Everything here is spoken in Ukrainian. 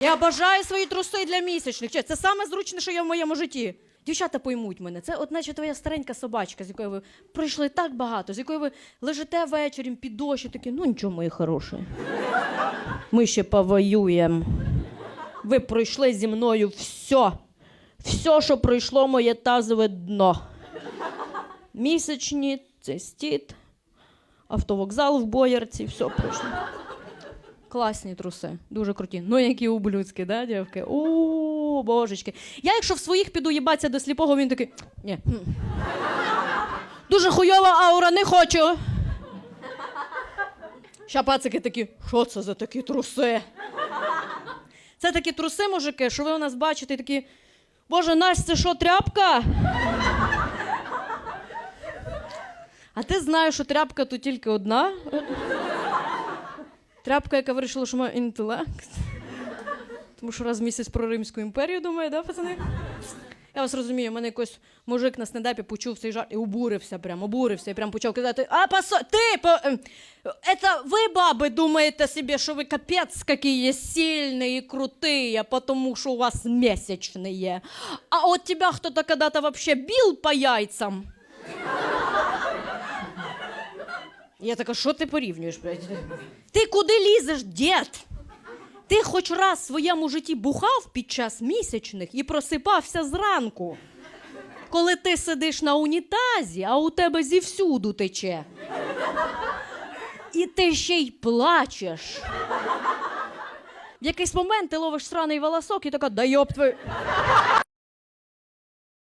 Я бажаю свої труси для місячних. Це саме зручне, що є в моєму житті. Дівчата поймуть мене. Це, от наче твоя старенька собачка, з якою ви пройшли так багато, з якою ви лежите ввечері під дощ такі, ну нічого, мої хороші. Ми ще повоюємо. Ви пройшли зі мною все. Все, що пройшло моє тазове дно. Місячні, цистіт, автовокзал в Боярці, все пройшло. Класні труси, дуже круті. Ну, які ублюдські, да, дівки? У, божечки. Я, якщо в своїх піду їбатися до сліпого, він такий. Ні. Дуже хуйова аура, не хочу. Ща пацики такі, що це за такі труси? Це такі труси, мужики, що ви у нас бачите, і такі. Боже, Настя, це що, тряпка? А ти знаєш, що тряпка тут тільки одна? Тряпка, яка вирішила, що має інтелект. Тому що раз в місяць про Римську імперію думає, да, пацани? Я вас розумію, мене якось мужик на стендапі почув цей жарт і обурився, прям обурився, і прям почав казати: А посо... ти по... ем, это ви, баби, думаєте собі, що ви капець какие сильні і круті, потому що у вас місячні. А от тебя хто-то когда-то вообще бил по яйцам. Я така, що ти порівнюєш? блядь? Ти куди лізеш, дід? Ти хоч раз в своєму житті бухав під час місячних і просипався зранку, коли ти сидиш на унітазі, а у тебе зівсюду тече. І ти ще й плачеш. В якийсь момент ти ловиш сраний волосок і така, да йоп твою.